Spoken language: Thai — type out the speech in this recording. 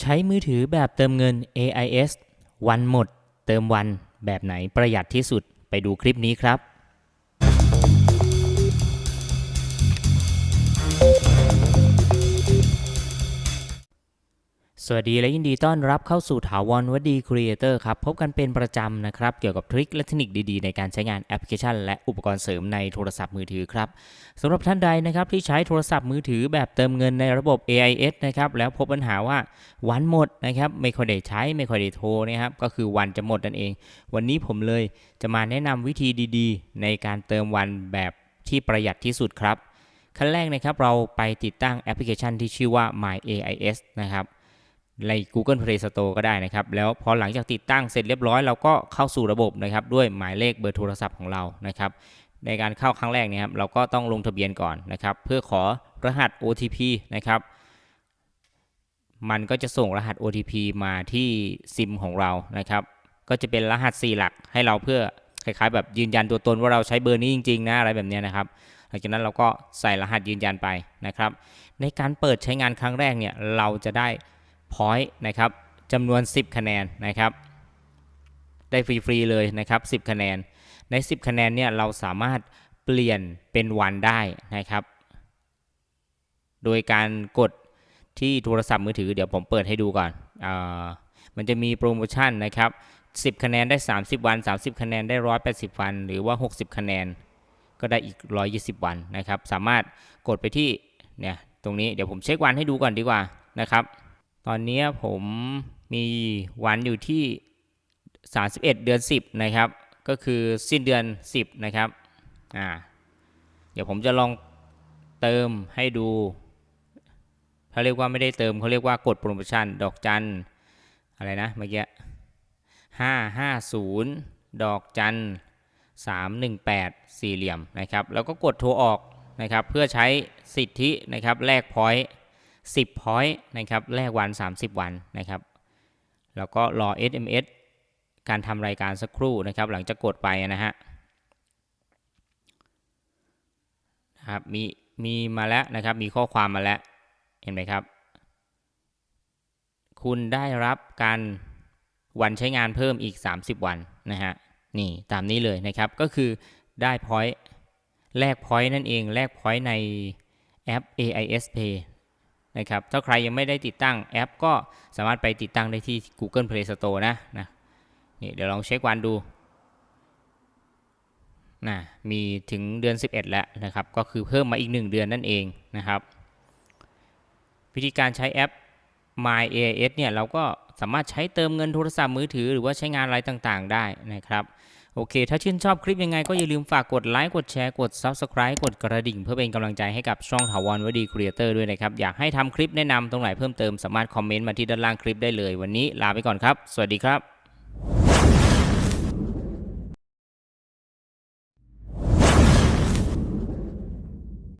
ใช้มือถือแบบเติมเงิน AIS วันหมด เติมวันแบบไหนประหยัดที่สุดไปดูคลิปนี้ครับ สวัสดีและยินดีต้อนรับเข้าสู่ถาวรวดีครีเอเตอร์ครับ พบกันเป็นประจำนะครับ เกี่ยวกับทริคและเทคนิคดีๆ ในการใช้งานแอปพลิเคชัน และอุปกรณ์เสริมในโทรศัพท์มือถือครับสำหรับท่านใดนะครับที่ใช้โทรศัพท์มือถือแบบเติมเงินในระบบ AIS นะครับแล้วพบปัญหาว่าวันหมดนะครับไม่ค่อยได้ใช้ไม่ค่อยได้โทรนะครับก็คือวันจะหมดนั่นเอง วันนี้ผมเลยจะมาแนะนำวิธีดีๆ ในการเติมวันแบบที่ประหยัดที่สุดครับขั้นแรกนะครับเราไปติดตั้งแอปพลิเคชันที่ชื่อว่า My AIS นะครับ ใน Google Play Store ก็ได้นะครับ แล้วพอหลังจากติดตั้งเสร็จเรียบร้อยเราก็เข้าสู่ระบบนะครับด้วยหมายเลขเบอร์โทรศัพท์ของเรานะครับ ในการเข้าครั้งแรกเนี่ยครับเราก็ต้องลงทะเบียนก่อนนะครับ เพื่อขอรหัส OTP นะครับ มันก็จะส่งรหัส OTP มาที่ซิมของเรานะครับ ก็จะเป็นรหัส 4 หลักให้เราเพื่อคล้ายๆ แบบยืนยันตัวตนว่าเราใช้เบอร์นี้จริงๆนะอะไรแบบเนี้ยนะครับหลังจากนั้นเราก็ใส่รหัสยืนยันไปนะครับ ในการเปิดใช้งานครั้งแรกเนี่ยเราจะได้ พอยต์นะครับจำนวน 10 คะแนนนะครับ ได้ฟรีๆเลยนะครับ 10 คะแนน ใน 10 คะแนนเนี่ยเราสามารถเปลี่ยนเป็นวันได้นะครับ โดยการกดที่โทรศัพท์มือถือเดี๋ยวผมเปิดให้ดูก่อนอามันจะมีโปรโมชั่นนะครับ 10 คะแนนได้ 30 วัน 30 คะแนนได้ 180 วัน หรือว่า 60 คะแนน ก็ได้อีก 120 วันนะครับ สามารถกดไปที่เนี่ยตรงนี้เดี๋ยวผมเช็ควันให้ดูก่อนดีกว่านะครับ ตอนนี้ผมมีวันอยู่ที่ 31 เดือน 10 นะครับ ก็คือสิ้นเดือน 10 นะครับ อ่า เดี๋ยวผมจะลองเติมให้ดูเขาเรียกว่าไม่ได้เติมเขาเรียกว่ากดโปรโมชั่นดอกจันอะไรนะเมื่อกี้ห้าห้าศูนย์ดอกจันสามหนึ่งแปดสี่เหลี่ยมนะครับ แล้วก็กดโทรออกนะครับ เพื่อใช้สิทธินะครับแลกพอยต์ สิบพอยต์นะครับแลกวัน 30 วันนะครับ แล้วก็รอ SMS การทำรายการสักครู่นะครับ หลังจากกดไปนะฮะนะครับมีมีมาแล้วนะครับ มีข้อความมาแล้ว เห็นไหมครับ คุณได้รับการวันใช้งานเพิ่มอีก 30 วันนะฮะ นี่ตามนี้เลยนะครับ ก็คือได้พอยต์แลกพอยต์นั่นเอง แลกพอยต์ในแอป AIS Pay นะครับถ้าใครยังไม่ได้ติดตั้งแอป ก็สามารถไปติดตั้งได้ที่ Google Play Store นะนะนี่เดี๋ยวลองเช็ควันดูนะมีถึงเดือน 11 แล้วนะครับ ก็คือเพิ่มมาอีก 1 เดือนนั่นเองนะครับ วิธีการใช้แอป My AIS เนี่ยเราก็สามารถใช้เติมเงินโทรศัพท์มือถือ หรือว่าใช้งานอะไรต่างๆ ได้นะครับ โอเค ถ้าชื่นชอบคลิปยังไงก็อย่าลืมฝากกดไลค์ กดแชร์ กด Subscribe กดกระดิ่ง เพื่อเป็นกำลังใจให้กับช่องถาวรวดีครีเอเตอร์ด้วยนะครับ อยากให้ทำคลิปแนะนำตรงไหนเพิ่มเติมสามารถคอมเมนต์มาที่ด้านล่างคลิปได้เลย วันนี้ลาไปก่อนครับ สวัสดีครับ